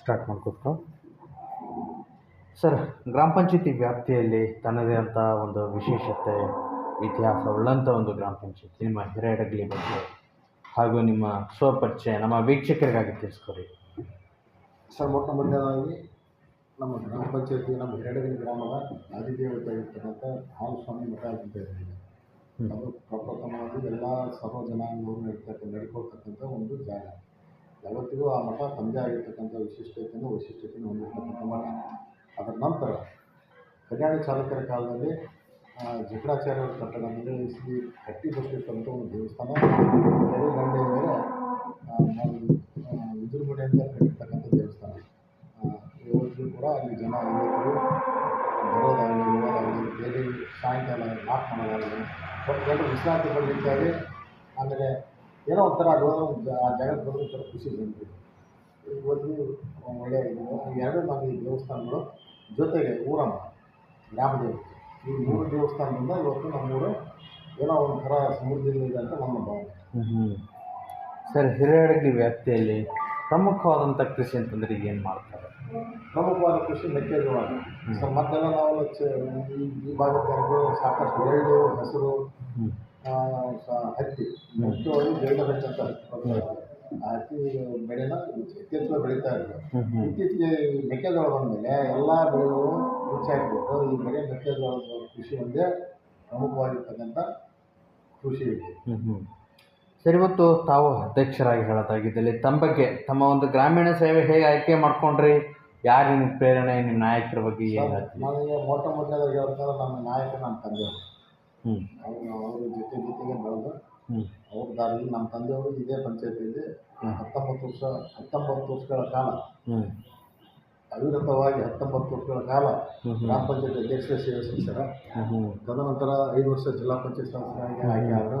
Start ಮಾಡಿಕೊಟ್ಟು sir ಗ್ರಾಮ ಪಂಚಾಯತಿ ವ್ಯಾಪ್ತಿಯಲ್ಲಿ ತನ್ನದೇ ಆದಂಥ ಒಂದು ವಿಶೇಷತೆ ಇತಿಹಾಸ ಉಳ್ಳಂಥ ಒಂದು ಗ್ರಾಮ ಪಂಚಾಯತಿ ನಿಮ್ಮ ಹಿರೇಡಗಲಿ ಬಗ್ಗೆ ಹಾಗೂ ನಿಮ್ಮ ಸ್ವಪರಿಚಯ ನಮ್ಮ ವೀಕ್ಷಕರಿಗಾಗಿ ತಿಳಿಸ್ಕೊಡಿ. ಸರ್ ಮೊಟ್ಟ ಮೊದಲನೇದಾಗಿ ನಮ್ಮ ಗ್ರಾಮ ಪಂಚಾಯತಿ ನಮ್ಮ ಹಿರೇಡಗಲಿ ಗ್ರಾಮದ ಆದಿದೇವತೆಯಾಗಿರ್ತಕ್ಕಂಥ ಹಾಲು ಸ್ವಾಮಿ ಮಠ ಅಂತ ಇದೆ. ಅದು ಪ್ರಪ್ರಥಮವಾಗಿ ಎಲ್ಲ ಸರ್ವ ಜನಾಂಗವನ್ನು ಇರ್ತಕ್ಕಂಥ ನಡ್ಕೊಳ್ತಕ್ಕಂಥ ಒಂದು ಜಾಗ. ಯಾವತ್ತಿಗೂ ಆ ಮಠ ತಮ್ಮದೇ ಆಗಿರ್ತಕ್ಕಂಥ ವಿಶಿಷ್ಟತೆಯನ್ನು ವೈಶಿಷ್ಟ್ಯತೆಯನ್ನು ಹೊಂದಿರ್ತಕ್ಕಂಥ ಮಠ. ಅದರ ನಂತರ ಕಲ್ಯಾಣ ಚಾಲಕರ ಕಾಲದಲ್ಲಿ ಆ, ಕಟ್ಟಡ ಕಟ್ಟಡದಲ್ಲಿ ಶ್ರೀ ಕಟ್ಟಿ ಬಸವೇಶ್ವರಂತ ಒಂದು ದೇವಸ್ಥಾನ ದಂಡೆಯ ಮೇಲೆ ವಿಜೃಂಭಣೆಯಿಂದ ಕಟ್ಟಿರ್ತಕ್ಕಂಥ ದೇವಸ್ಥಾನ. ಇವತ್ತಿಗೂ ಕೂಡ ಅಲ್ಲಿ ಜನ ಇವತ್ತಿಗೂ ಬರೋದಾಗಲಿ ಹೋಗೋದಾಗಲಿ ಡೈಲಿ ಸಾಯಂಕಾಲ ನಾಲ್ಕು ಮಾಡೋದಾಗಲಿ ಒಟ್ಟು ಜನರು ವಿಶ್ರಾಂತಿ ಪಡಲಿಕ್ಕಾಗಿ ಆಮೇಲೆ ಏನೋ ಒಂಥರ ಅದು ಆ ಜಾಗಕ್ಕೆ ಒಂಥರ ಖುಷಿ ಬಂತು ಇವತ್ತಿಗೂ ಒಳ್ಳೆಯ ಎರಡು ನಾವು ಈ ದೇವಸ್ಥಾನಗಳು ಜೊತೆಗೆ ಊರಮ್ಮ ಗ್ರಾಮ ದೇವತೆ ಈ ಮೂರು ದೇವಸ್ಥಾನದಿಂದ ಇವತ್ತು ನಮ್ಮೂರು ಏನೋ ಒಂಥರ ಸಮೃದ್ಧಿಯಲ್ಲಿದೆ ಅಂತ ನಮ್ಮ ಭಾವನೆ. ಸರ್ ಹಿರಿಯಡಗಿ ವ್ಯಾಪ್ತಿಯಲ್ಲಿ ಪ್ರಮುಖವಾದಂಥ ಕೃಷಿ ಅಂತಂದ್ರೆ ಏನು ಮಾಡ್ತಾರೆ? ಪ್ರಮುಖವಾದ ಕೃಷಿ ಮೆಕ್ಕೆಜೋಳ. ಸರ್ ಮೊದಲೆಲ್ಲ ನಾವು ಈ ಭಾಗದ ಜನರು ಸಾಕಷ್ಟು ಎಳ್ಳು ಹೆಸರು ಹತ್ತಿ. ಮುಖ್ಯವಾಗಿ ಹತ್ತಿ ಅಂತ. ಆ ಹತ್ತಿ ಬೆಳೆನ ಇತ್ತೀಚೆಗೆ ಬೆಳೀತಾ ಇದ್ರು ಹ್ಞೂ ಇತ್ತೀಚೆಗೆ ಮೆಕ್ಕೆಜೋಳ ಬಂದಮೇಲೆ ಎಲ್ಲ ಬೆಳೆಗಳು ಹೆಚ್ಚಾಗಿಬಿಟ್ಟು ಈ ಬೆಳೆ ಮೆಕ್ಕೆಜೋಳದ ಕೃಷಿ ಒಂದೇ ಪ್ರಮುಖವಾಗಿರ್ತಕ್ಕಂಥ ಕೃಷಿ ಇದೆ. ಸರಿ ಮತ್ತು ತಾವು ಅಧ್ಯಕ್ಷರಾಗಿ ಹೇಳೋದಾಗಿದ್ದಲ್ಲಿ ತಮ್ಮ ಬಗ್ಗೆ ತಮ್ಮ ಒಂದು ಗ್ರಾಮೀಣ ಸೇವೆ ಹೇಗೆ ಆಯ್ಕೆ ಮಾಡ್ಕೊಂಡ್ರಿ? ಯಾರು ನಿಮ್ಮ ಪ್ರೇರಣೆ ನಿಮ್ಮ ನಾಯಕರ ಬಗ್ಗೆ ಏನು ಹೇಳ್ತೀವಿ ನನಗೆ ಮೊಟ್ಟ ಮೊದಲನೇದಾಗಿ ಹೇಳ್ತಾರೆ ನಮ್ಮ ನಾಯಕ ನಮ್ಮ ಹ್ಞೂ ಅವರು ಅವ್ರ ಜೊತೆ ಜೊತೆಗೆ ಬೆಳೆದು ಹ್ಞೂ ಅವ್ರ ದಾರಿಯಲ್ಲಿ ನಮ್ಮ ತಂದೆಯವರು ಇದೇ ಪಂಚಾಯತಿಯಲ್ಲಿ ಹತ್ತೊಂಬತ್ತು ವರ್ಷ ಹತ್ತೊಂಬತ್ತು ವರ್ಷಗಳ ಕಾಲ. ಹ್ಞೂ ಅವಿರತವಾಗಿ ಹತ್ತೊಂಬತ್ತು ವರ್ಷಗಳ ಕಾಲ. ಗ್ರಾಮ ಪಂಚಾಯತ್ ಅಧ್ಯಕ್ಷರ. ಸೇವೆ ಸಲ್ಲಿಸ್ಯಾರ ತದನಂತರ ಐದು ವರ್ಷ ಜಿಲ್ಲಾ ಪಂಚಾಯತ್ ಸದಸ್ಯರಾಗಿ ಆಯ್ಕೆ ಆದರು.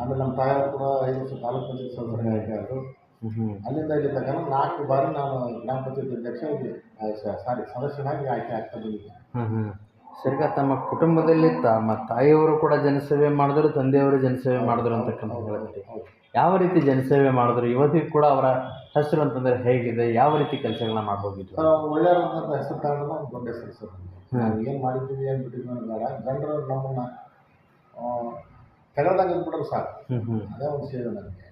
ಆಮೇಲೆ ನಮ್ಮ ತಾಯಿ ಕೂಡ ಐದು ವರ್ಷ ತಾಲೂಕು ಪಂಚಾಯತ್ ಸದಸ್ಯರಾಗಿ ಆಯ್ಕೆ ಆದರು. ಹ್ಞೂ ಹ್ಞೂ ಅಲ್ಲಿಂದ ಇಲ್ಲಿ ನಾಲ್ಕು ಬಾರಿ ನಾನು ಗ್ರಾಮ ಪಂಚಾಯತ್ ಅಧ್ಯಕ್ಷ ಸಾರಿ ಸದಸ್ಯನಾಗಿ ಆಯ್ಕೆ ಆಗ್ತಾ ಬಂದಿದ್ದೆ. ಸರಿಗ ತಮ್ಮ ಕುಟುಂಬದಲ್ಲಿ ತಮ್ಮ ತಾಯಿಯವರು ಕೂಡ ಜನಸೇವೆ ಮಾಡಿದ್ರು ತಂದೆಯವರು ಜನಸೇವೆ ಮಾಡಿದ್ರು ಅಂತಕ್ಕಂಥ ಹೇಳಿದ್ರಿ. ಯಾವ ರೀತಿ ಜನಸೇವೆ ಮಾಡಿದ್ರು? ಇವತ್ತಿಗೂ ಕೂಡ ಅವರ ಹೆಸರು ಅಂತಂದ್ರೆ ಹೇಗಿದೆ? ಯಾವ ರೀತಿ ಕೆಲಸಗಳನ್ನ ಮಾಡ್ಬೋದಿತ್ತು? ಒಳ್ಳೆಯವ್ರಂತ ಹೆಸರು ತಗೊಂಡು ಒಂದು ದೊಡ್ಡ ಹೆಸರು ಸರ್. ಏನು ಮಾಡಿದ್ದೀವಿ ಏನು ಬಿಟ್ಟಿದ್ವಿ ಅನ್ನೋದು ಬೇಡ. ಜನರು ನಮ್ಮನ್ನ ತೆಗೆದಂಗೆ ಇದ್ಬಿಟ್ರೆ ಸಾಕು. ಹ್ಞೂ ಹ್ಞೂ ಅದೇ ಒಂದು ಸೇವೆ ನನಗೆ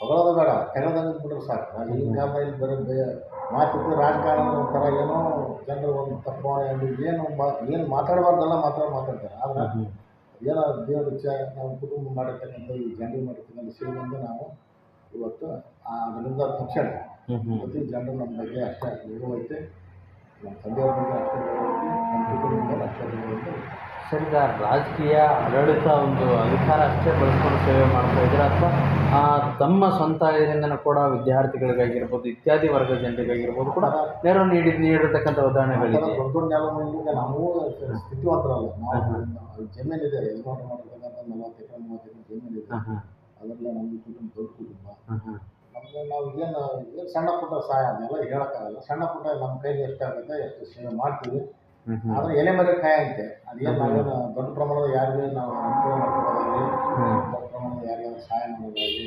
ಹೊಗಳೋದು ಬೇಡ ತೆಗೆದಂಗೆ ಬಿಟ್ಟರೆ ಸಾಕು. ನಾನು ಈ ಕಾಲದಲ್ಲಿ ಬರೀ ಬೇ ಮಾತಿದ್ದು ರಾಜಕಾರಣ ಒಂಥರ ಏನೋ ಜನರು ಒಂದು ತಪ್ಪು ಏನು ಮಾ ಏನು ಮಾತಾಡಬಾರ್ದಲ್ಲ ಮಾತಾಡಿ ಮಾತಾಡ್ತಾರೆ. ಆದರೆ ಏನೋ ದೇವ್ರ ಇಚ್ಛೆ ನಾವು ಕುಟುಂಬ ಮಾಡಿರ್ತಕ್ಕಂಥ ಈ ಜನರು ಮಾಡಿರ್ತಕ್ಕಂಥ ಸೇವೆಯಿಂದ ನಾವು ಇವತ್ತು ಆ ಅದರಿಂದ ತಕ್ಷಣ ಪ್ರತಿ ಜನರು ನಮ್ಮ ಬಗ್ಗೆ ಅಷ್ಟೇ ಗೌರವ ಐತೆ ನಮ್ಮ ತಂದೆಯವ್ರ ಬಗ್ಗೆ ಅಷ್ಟೇ ಗೌರವ ಐತೆ ನಮ್ಮ ಕುಟುಂಬದ ಅಷ್ಟೇ ಗೌರವ ಐತೆ ಸರಿಗ ರಾಜಕೀಯ ಆಡಳಿತ ಒಂದು ಅಧಿಕಾರ ಅಷ್ಟೇ ಬಳಸ್ಕೊಂಡು ಸೇವೆ ಮಾಡ್ತಾ ಇದ್ದಾರೆ? ಅಥವಾ ಆ, ತಮ್ಮ ಸ್ವಂತ ಇದರಿಂದನೂ ಕೂಡ ವಿದ್ಯಾರ್ಥಿಗಳಿಗಾಗಿರ್ಬೋದು ಇತ್ಯಾದಿ ವರ್ಗದ ಜನರಿಗಾಗಿರ್ಬೋದು ಕೂಡ ನೆರವು ನೀಡಿ ನೀಡಿರ್ತಕ್ಕಂಥ ಉದಾಹರಣೆಗಳಿದೆ ದೊಡ್ಡ ದೊಡ್ಡ ನೆಲಮೂಲಿಗೆ ನಾವು ಸ್ಥಿತಿವಂತರಲ್ಲ. ನಾವು ಜಮೀನಿದೆ ಯಜಮಾನ ಮಾಡಿರ್ತಕ್ಕಂಥ ನಲವತ್ತು ಎಕರೆ ಮೂವತ್ತು ಎಕರೆ ಜಮೀನಿದೆ. ಹಾಂ ಹಾಂ ಅದೆಲ್ಲ ನಮ್ಮ ಕುಟುಂಬ ದೊಡ್ಡ ಕುಟುಂಬ. ನಮಗೆ ನಾವು ಏನು ಸಣ್ಣ ಪುಟ್ಟ ಸಹಾಯ ಅದನ್ನೆಲ್ಲ ಹೇಳೋಕ್ಕಾಗಲ್ಲ. ಸಣ್ಣ ಪುಟ್ಟ ನಮ್ಮ ಕೈಲಿ ಎಷ್ಟಾಗುತ್ತೆ ಎಷ್ಟು ಸೇವೆ ಮಾಡ್ತೀವಿ. ಆದರೆ ಎಲೆ ಮರೆ ಕಾಯಂತೆ ಅದೇನು ದೊಡ್ಡ ಪ್ರಮಾಣದ ಯಾರಿಗೂ ನಾವು ಅನುಕೂಲ ಮಾಡ್ಕೊಳ್ಳೋದಾಗಲಿ. ದೊಡ್ಡ ಪ್ರಮಾಣದ ಯಾರಿಗಾದ್ರು ಸಹಾಯ ಮಾಡೋದಾಗಲಿ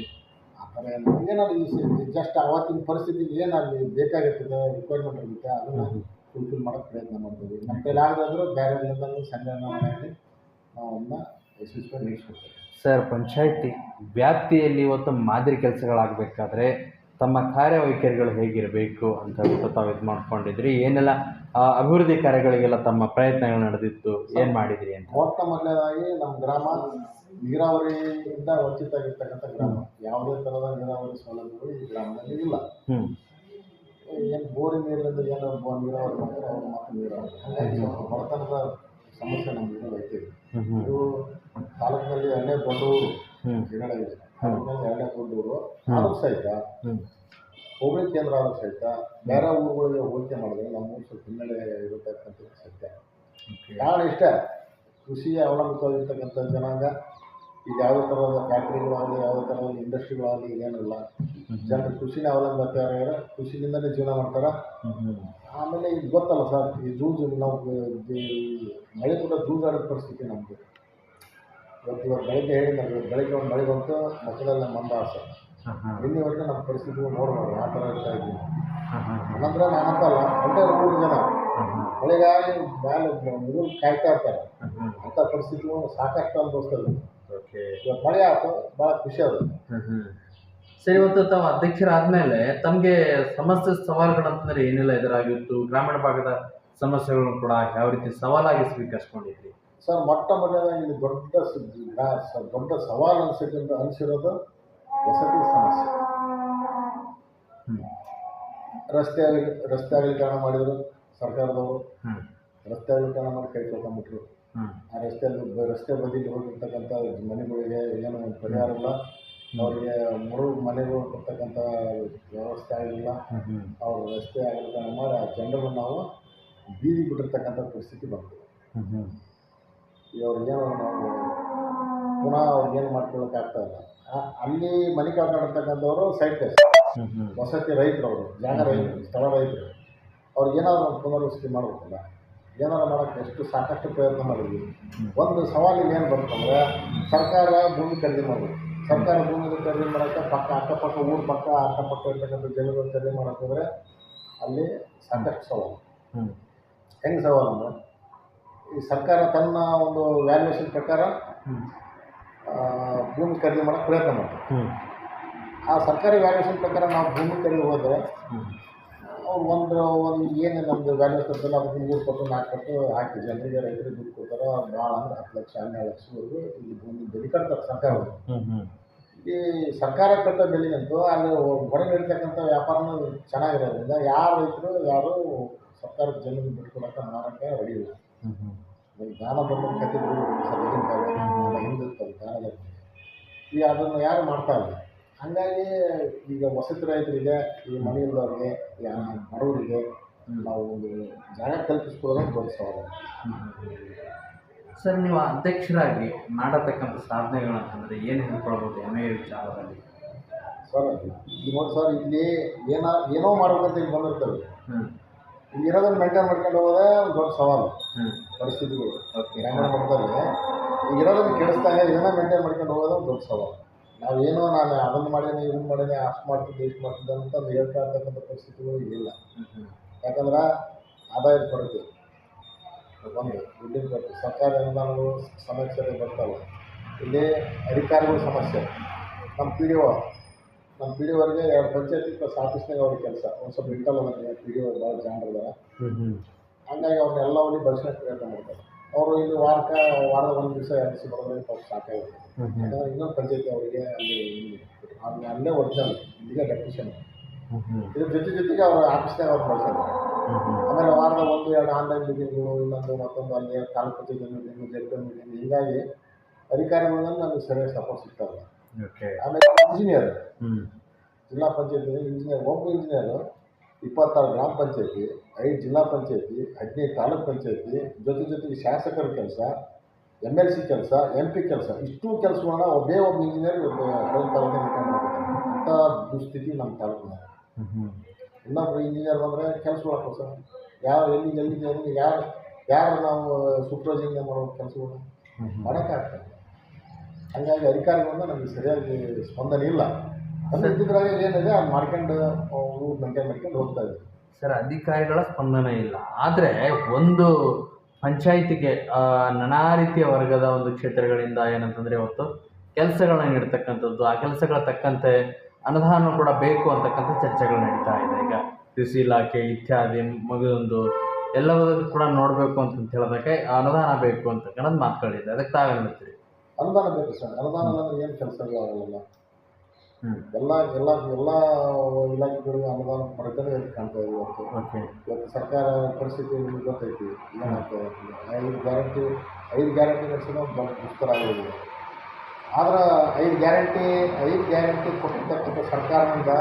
ಆ ಥರ ಏನು ಏನಾದ್ರು ಈ ಜಸ್ಟ್ ಅವತ್ತಿನ ಪರಿಸ್ಥಿತಿಗೆ ಏನು ಅಲ್ಲಿ ಬೇಕಾಗಿರ್ತದೆ ರಿಕ್ವೈರ್ಮೆಂಟ್ ಇರುತ್ತೆ ಅದನ್ನು ಫುಲ್ಫಿಲ್ ಮಾಡೋಕ್ಕೆ ಪ್ರಯತ್ನ ಮಾಡ್ತೀವಿ. ನಮ್ಮ ಕೈಲಿ ಆಗದಾದ್ರೂ ಬೇರೆಯವರಿಂದ ಸಂಗ್ರಹಣೆ ಮಾಡಿ ನಾವು ಅದನ್ನ ಯಶಸ್ವಿಯಾಗಿ ನಡೆಸ್ಕೊಡ್ತೇವೆ. ಸರ್ ಪಂಚಾಯಿತಿ ವ್ಯಾಪ್ತಿಯಲ್ಲಿ ಇವತ್ತು ಮಾದರಿ ಕೆಲಸಗಳಾಗಬೇಕಾದ್ರೆ ತಮ್ಮ ಕಾರ್ಯವೈಖರಿಗಳು ಹೇಗಿರಬೇಕು ಅಂತ ಹೇಳ್ಬಿಟ್ಟು ತಾವು ಇದು ಮಾಡ್ಕೊಂಡಿದ್ರಿ? ಏನೆಲ್ಲ ಅಭಿವೃದ್ಧಿ ಕಾರ್ಯಗಳಿಗೆಲ್ಲ ತಮ್ಮ ಪ್ರಯತ್ನಗಳು ನಡೆದಿತ್ತು ಏನು ಮಾಡಿದ್ರಿ ಅಂತ? ಮೊತ್ತ ಮೊದಲನೇದಾಗಿ ನಮ್ಮ ಗ್ರಾಮ ನೀರಾವರಿಯಿಂದ ವಂಚಿತ ಆಗಿರ್ತಕ್ಕಂಥ ಗ್ರಾಮ. ಯಾವುದೇ ಥರದ ನೀರಾವರಿ ಸೌಲಭ್ಯಗಳು ಈ ಗ್ರಾಮದಲ್ಲಿ ಇಲ್ಲ. ಹ್ಞೂ ಏನು ಬೋರಿನ ನೀರಿನಿಂದ ಏನು ಬೋ ನೀರಾವರಿ ಮಾಡ್ತಾರೆ ಅವ್ರು ಮಾತ್ರ ನೀರಾವರಿ. ಹಾಗಾಗಿ ಸ್ವಲ್ಪ ಬಡತನದ ಸಮಸ್ಯೆ ನಮ್ಗೆ ಐತೆ. ಇದು ತಾಲೂಕಿನಲ್ಲಿ ಅಲ್ಲೇ ದೊಡ್ಡ ಊರು. ಇದೆ. ಎರಡನೇ ದೊಡ್ಡ ಊರು ಆದರೂ ಸಹಿತ ಹೋಬಳಿ ಕೇಂದ್ರ ಆದರೂ ಸಹಿತ ಬೇರೆ ಊರುಗಳಿಗೆ ಹೋಲಿಕೆ ಮಾಡಿದ್ರೆ ನಮ್ಮ ಊರು ಸ್ವಲ್ಪ ಹಿನ್ನಡೆ ಇರತಕ್ಕಂಥದ್ದು ಸತ್ಯ ಕಾರಣ ಇಷ್ಟೇ. ಕೃಷಿಯ ಅವಲಂಬಿತವಾಗಿರ್ತಕ್ಕಂಥ ಜನಾಂಗ ಈಗ ಯಾವುದೇ ಥರದ ಫ್ಯಾಕ್ಟ್ರಿಗಳಾಗಲಿ ಯಾವುದೇ ಥರದ ಇಂಡಸ್ಟ್ರಿಗಳಾಗಲಿ ಏನಿಲ್ಲ ಜನರು ಕೃಷಿನ ಅವಲಂಬಿತ ಕೃಷಿಯಿಂದಲೇ ಜೀವನ ಮಾಡ್ತಾರೆ? ಆಮೇಲೆ ಇದು ಗೊತ್ತಲ್ಲ ಸರ್ ಈ ಜೂಜು ನಾವು ಮಳೆ ಕೂಡ ಜೂಜಾಡೋ ಪರಿಸ್ಥಿತಿ ನಮ್ಮದು ಇವತ್ತು ಇವತ್ತು ಬೆಳಗ್ಗೆ ಹೇಳಿದ ಬೆಳಗ್ಗೆ ಒಂದು ಮಳೆ ಬಂತು ಮಕ್ಕಳೆಲ್ಲ ಮಂದ ಆಸೆ ಹಾಂ. ಹಾಂ ಇಲ್ಲಿವರೆಗೆ ನಮ್ಮ ಪರಿಸ್ಥಿತಿ ನೋಡ್ಬೋದು ಆ ಥರ ಇರ್ತಾ ಹಾಂ ಹಂಗಂದ್ರೆ ನಾನಂತಲ್ಲ ಒಂದೇ ಮೂರು ಜನ. ಮಳೆಗಾಗಿ ಮೇಲೆ ಇದು ಕಾಯ್ತಾ ಇರ್ತಾರೆ. ಅಂಥ ಪರಿಸ್ಥಿತಿಗಳು ಸಾಕಷ್ಟು ಅನುಭವಿಸ್ತದೆ ಓಕೆ ಇವತ್ತು ಮಳೆ ಆಯ್ತು ಭಾಳ ಖುಷಿ ಅದು. ಸರಿ ಇವತ್ತು ತಾವು ಅಧ್ಯಕ್ಷರಾದ್ಮೇಲೆ ತಮಗೆ ಸಮಸ್ಯೆ ಸವಾಲುಗಳಂತಂದ್ರೆ ಏನೆಲ್ಲ ಎದುರಾಗಿತ್ತು? ಗ್ರಾಮೀಣ ಭಾಗದ ಸಮಸ್ಯೆಗಳನ್ನು ಕೂಡ ಯಾವ ರೀತಿ ಸವಾಲಾಗಿ ಸ್ವೀಕರಿಸ್ಕೊಂಡಿದ್ರಿ ಸರ್ ಮೊಟ್ಟ ಮೊದಲನೇದಾಗಿ ಇಲ್ಲಿ ದೊಡ್ಡ ದೊಡ್ಡ ಸವಾಲು ಅಂತ ಅನಿಸಿರೋದು ವಸತಿ ಸಮಸ್ಯೆ. ಹ್ಮ್. ರಸ್ತೆ ರಸ್ತೆ ಅಗಲೀಕರಣ ಮಾಡಿದರು ಸರ್ಕಾರದವರು. ರಸ್ತೆ ಅಗಲೀಕರಣ ಮಾಡಿ ಕೈ ತೊಗೊಂಡ್ಬಿಟ್ರು ಹ್ಮ್. ಆ ರಸ್ತೆಯಲ್ಲಿ ರಸ್ತೆ ಬದಿಲಿ ಹೋಗಿರ್ತಕ್ಕಂಥ ಮನೆಗಳಿಗೆ ಏನು ಪರಿಹಾರ ಇಲ್ಲ. ಅವರಿಗೆ ಮರು ಮನೆಗಳು ಕೊಡ್ತಕ್ಕಂಥ ವ್ಯವಸ್ಥೆ ಆಗಿಲ್ಲ. ಅವ್ರು ರಸ್ತೆ ಅಗಲೀಕರಣ ಮಾಡಿ ಆ ಜನರನ್ನು ನಾವು ಬೀದಿ ಬಿಟ್ಟಿರ್ತಕ್ಕಂಥ ಪರಿಸ್ಥಿತಿ ಬಂತು. ಅವ್ರಿಗೇನು ನಾವು ಪುನಃ ಅವ್ರಿಗೇನು ಮಾಡ್ಕೊಳ್ಳೋಕೆ ಆಗ್ತಾ ಇಲ್ಲ ಅಲ್ಲಿ ಮನೆ ಕಳ್ಕೊಂಡಿರ್ತಕ್ಕಂಥವ್ರು ಸೈಟ್ ವಸತಿ ರೈತರು ಅವರು ಜಾಗ ರೈತರು ಸ್ಥಳ ರೈತರು ಅವ್ರಿಗೆ ಏನಾದ್ರು ಒಂದು ಪುನರ್ವಸತಿ ಮಾಡಬೇಕಲ್ಲ ಏನಾರು ಮಾಡೋಕ್ಕೆ ಎಷ್ಟು ಸಾಕಷ್ಟು ಪ್ರಯತ್ನ ಮಾಡಿದ್ವಿ ಒಂದು ಸವಾಲಿಗೆ ಏನು ಬರ್ತಂದ್ರೆ ಸರ್ಕಾರ ಭೂಮಿ ಖರೀದಿ ಮಾಡಬೇಕು ಸರ್ಕಾರ ಭೂಮಿ ಖರೀದಿ ಮಾಡೋಕ್ಕೆ ಪಕ್ಕ ಅಕ್ಕಪಕ್ಕ ಊರು ಪಕ್ಕ ಅಕ್ಕಪಕ್ಕ ಇರ್ತಕ್ಕಂಥ ಜನಗಳು ಖರೀದಿ ಮಾಡೋಕೆ ಹೋದರೆ ಅಲ್ಲಿ ಸಾಕಷ್ಟು ಸವಾಲು ಹೆಂಗೆ ಸವಾಲು ಅಂದ್ರೆ ಈ ಸರ್ಕಾರ ತನ್ನ ಒಂದು ವ್ಯಾಲ್ಯೂಷನ್ ಪ್ರಕಾರ ಭೂಮಿ ಖರೀದಿ ಮಾಡೋಕೆ ಪ್ರಯತ್ನ ಮಾಡ್ತಾರೆ ಆ ಸರ್ಕಾರಿ ವ್ಯಾಲ್ಯೂಷನ್ ಪ್ರಕಾರ ನಾವು ಭೂಮಿ ಖರೀದಿ ಹೋದರೆ ಒಂದು ಒಂದು ಏನು ನಮ್ಮದು ವ್ಯಾಲ್ಯೂ ಕೊಡ್ತಲ್ಲ ಅದಕ್ಕೆ ಮೂರು ಪಟ್ಟು ನಾಲ್ಕು ಪಟ್ಟು ಹಾಕಿ ಜನರಿಗೆ ರೈತರಿಗೆ ದುಡ್ಡು ಕೊಡ್ತಾರೆ. ಭಾಳ ಅಂದ್ರೆ ಹತ್ತು ಲಕ್ಷ ಹನ್ನೆರಡು ಲಕ್ಷವರೆಗೂ ಇಲ್ಲಿ ಭೂಮಿ ಬೆಲೆ ಕಟ್ತಾರೆ ಹ್ಮ್ ಈ ಸರ್ಕಾರ ಕಟ್ಟೋ ಬೆಲೆಗಂತೂ ಅಲ್ಲಿ ಹೊರಗೆ ನಡೀತಕ್ಕಂಥ ವ್ಯಾಪಾರನೂ ಚೆನ್ನಾಗಿರೋದ್ರಿಂದ ಯಾವ ರೈತರು ಯಾರು ಸರ್ಕಾರದ ಜಮೀನು ಬಿಟ್ಕೊಡಕ್ಕೆ ಮಾರಕ್ಕೆ ರೆಡಿ ಇಲ್ಲ ಬಂದ ಕಾಲ? ಹಿಂದಿರ್ತದೆ ದಾನ ಧರ್ಮ ಈಗ ಅದನ್ನು ಯಾರು ಮಾಡ್ತಾ ಇಲ್ಲ? ಹಾಗಾಗಿ ಈಗ ವಸತಿ ರೈತರಿಗೆ ಈ ಮನೆಯಲ್ಲವ್ರಿಗೆ ಯಾ ಬಡವರಿಗೆ ನಾವು ಒಂದು ಜಾಗ ಕಲ್ಪಿಸ್ಕೊಳ್ಳೋದಕ್ಕೆ ದೊಡ್ಡ ಸವಾಲು ಸರ್ ನೀವು ಅಧ್ಯಕ್ಷರಾಗಿ ಮಾಡತಕ್ಕಂಥ ಸಾಧನೆಗಳಂತಂದರೆ ಏನು ಹೇಳ್ಕೊಳ್ಬೋದು? ಹೆಮ್ಮೆಯ ವಿಚಾರದಲ್ಲಿ? ಸರ್ ನೋಡಿ ಸರ್ ಇಲ್ಲಿ ಏನ ಏನೋ ಮಾಡ್ಬೇಕಂತ ಇಲ್ಲಿ ಬಂದಿರ್ತವೆ ಹ್ಮ್ ಇರೋದನ್ನು ಮೇಂಟೈನ್ ಮಾಡ್ಕೊಂಡು ಹೋಗೋದೇ ಒಂದು ದೊಡ್ಡ ಸವಾಲು. ಪರಿಸ್ಥಿತಿಗಳು. ಗ್ರಾಮೀಣ ಮಟ್ಟದಲ್ಲಿ ಈಗ ಇರೋದನ್ನು ಕೆಡಿಸ್ದಾಗ ಇದನ್ನ ಮೇಂಟೈನ್ ಮಾಡ್ಕೊಂಡು ಹೋಗೋದೇ ಒಂದು ದೊಡ್ಡ ಸವಾಲು. ನಾವೇನೋ ನಾನು ಅದನ್ನು ಮಾಡೀನಿ ಇದನ್ನು ಮಾಡಿದೆ ಅಷ್ಟು ಮಾಡ್ತಿದ್ದೆ ಇಷ್ಟು ಮಾಡ್ತಿದ್ದೆ ಅಂತ ಹೇಳ್ತಾ ಇರ್ತಕ್ಕಂಥ ಪರಿಸ್ಥಿತಿಗಳು ಇಲ್ಲ. ಯಾಕಂದ್ರೆ ಆದಾಯ ಕೊರತೆ. ಒಂದು ದುಡ್ಡಿನ ಕೊರತೆ. ಸರ್ಕಾರಿ ಅನುದಾನಗಳು ಸಮಸ್ಯೆ ಬರ್ತಾವೆ. ಇಲ್ಲಿ ಅಧಿಕಾರಿಗಳ ಸಮಸ್ಯೆ. ನಮ್ಮ ಪಿ ಡಿ ಒ ನಮ್ಮ ಪಿ ಡಿ ಎರಡು ಪಂಚಾಯತಿ ಪ್ಲಸ್ ಆಫೀಸ್ನಾಗ ಅವ್ರ ಕೆಲಸ. ಒಂದು ಸ್ವಲ್ಪ ಇಂಟಲ್ ಅವ್ರಿಗೆ ಪಿ ಡಿ ಒ ಭಾಳ ಜಾಣರಿದ್ದಾರೆ ಹಂಗಾಗಿ ಅವ್ರನ್ನೆಲ್ಲ ಅವ್ರಿಗೆ ಬಳಸೋಕೆ ಪ್ರಯತ್ನ ಮಾಡ್ತಾರೆ. ಅವರು ಇಲ್ಲಿ ವಾರಕ್ಕೆ ವಾರದ ಒಂದು ದಿವಸ ಎರಡು ದಿವಸ ಬರೋದ್ರೆ ಪಾಪ ಸಾಕಾಗುತ್ತೆ ಯಾಕಂದ್ರೆ ಇನ್ನೊಂದು ಪಂಚಾಯತಿ ಅವರಿಗೆ ಅಲ್ಲಿ ಅಲ್ಲಿ ಅಲ್ಲೇ ಒರಿಜಿನಲ್ ಇಲ್ಲಿಗೆ ಡೆಪ್ಯೂಷನ್ ಹ್ಮ್ ಇದ್ರ ಜೊತೆ ಜೊತೆಗೆ ಅವ್ರ ಆಫೀಸ್ನಾಗ ಅವ್ರು ಬಳಸ್ತಾರೆ ಆಮೇಲೆ ವಾರದ ಒಂದು ಎರಡು ಆನ್ಲೈನ್ ಮೀಟಿಂಗ್ಗಳು ಇನ್ನೊಂದು ಮತ್ತೊಂದು ಅಲ್ಲಿ taluk panchayat meeting Z meeting ಹೀಗಾಗಿ ಅಧಿಕಾರಿಗಳಿಂದ ನನಗೆ ಸರಿಯಾಗಿ ಸಪೋರ್ಟ್ ಸಿಗ್ತಾಯಿಲ್ಲ ಆಮೇಲೆ ಇಂಜಿನಿಯರ್ ಜಿಲ್ಲಾ ಪಂಚಾಯತಿ ಇಂಜಿನಿಯರ್ ಒಬ್ಬ ಇಂಜಿನಿಯರು ಇಪ್ಪತ್ತಾರು ಗ್ರಾಮ ಪಂಚಾಯತಿ ಐದು ಜಿಲ್ಲಾ ಪಂಚಾಯತಿ ಹದಿನೈದು ತಾಲೂಕು ಪಂಚಾಯತಿ ಜೊತೆ ಜೊತೆಗೆ ಶಾಸಕರ ಕೆಲಸ ಎಂ ಎಲ್ ಸಿ ಕೆಲಸ ಎಂ ಪಿ ಕೆಲಸ ಇಷ್ಟು ಕೆಲಸಗಳನ್ನ ಒಬ್ಬೇ ಒಬ್ಬ ಇಂಜಿನಿಯರ್ ಅಂಥ ದುಸ್ಥಿತಿ ನಮ್ಮ ತಾಲೂಕಿನ ಇನ್ನೊಬ್ಬರು ಇಂಜಿನಿಯರ್ ಬಂದರೆ ಕೆಲಸಗಳ ಕೆಲಸ ಸರ್ ಯಾವ ಎಲ್ಲಿ ಎಲ್ಲಿಗೆ ಎಲ್ಲಿ ಯಾರು ಯಾರು ನಾವು ಸೂಪ್ರೈಸಿಂಗ್ ಮಾಡೋ ಕೆಲಸಗಳು ಮಾಡೋಕ್ಕಾಗ್ತದೆ. ಹಂಗಾಗಿ ಅಧಿಕಾರಿಗಳಿಂದ ನಮಗೆ ಸರಿಯಾಗಿ ಸ್ಪಂದನೆ ಇಲ್ಲ. ಅಂದರೆ ಇದ್ದಿದ್ರಾಗ ಏನಿದೆ ಅದು ಮಾಡ್ಕೊಂಡು ಊರು ಮೇಂಟೈನ್ ಮಾಡ್ಕೊಂಡು ಹೋಗ್ತಾ ಇದೆ ಸರ್ ಅಧಿಕಾರಿಗಳ ಸ್ಪಂದನೆ ಇಲ್ಲ. ಆದರೆ ಒಂದು ಪಂಚಾಯಿತಿಗೆ ನಾನಾ ರೀತಿಯ ವರ್ಗದ ಒಂದು ಕ್ಷೇತ್ರಗಳಿಂದ ಏನಂತಂದರೆ ಇವತ್ತು ಕೆಲಸಗಳನ್ನ ನೀಡ್ತಕ್ಕಂಥದ್ದು ಆ ಕೆಲಸಗಳ ತಕ್ಕಂತೆ ಅನುದಾನ ಕೂಡ ಬೇಕು ಅಂತಕ್ಕಂಥ ಚರ್ಚೆಗಳು ನಡೀತಾ ಇದೆ. ಈಗ ಕೃಷಿ ಇಲಾಖೆ ಇತ್ಯಾದಿ ಮಗದೊಂದು ಎಲ್ಲವೂ ಕೂಡ ನೋಡಬೇಕು ಅಂತಂತ ಹೇಳೋದಕ್ಕೆ ಅನುದಾನ ಬೇಕು ಅಂತಕ್ಕಂಥದ್ದು ಮಾತುಗಳಿದೆ. ಅದಕ್ಕೆ ತಾವೇ ಹೇಳ್ತೀರಿ? ಅನುದಾನ ಬೇಕು ಸರ್. ಅನುದಾನ ಅಂದ್ರೆ ಏನು ಕೆಲಸಗಳು ಆಗಲ್ಲ ಎಲ್ಲ ಎಲ್ಲ ಎಲ್ಲ ಇಲಾಖೆಗಳಿಗೆ ಅನುದಾನ ಕೊರತೆನೇ ಕಾಣ್ತಾ ಇದೆ ಇವತ್ತು. ಇವತ್ತು ಸರ್ಕಾರ ಪರಿಸ್ಥಿತಿ ನಿಮ್ಗೆ ಗೊತ್ತೈತಿ. ಏನಾಗ್ತದೆ. ಐದು ಗ್ಯಾರಂಟಿ ಐದು ಗ್ಯಾರಂಟಿ ನಡೆಸಿದ ದೊಡ್ಡ ದುಸ್ತರ ಆಗೋಗಿದೆ ಆದ್ರೆ ಐದು ಗ್ಯಾರಂಟಿ ಐದು ಗ್ಯಾರಂಟಿ ಕೊಟ್ಟಿರ್ತಕ್ಕಂಥ ಸರ್ಕಾರದಿಂದ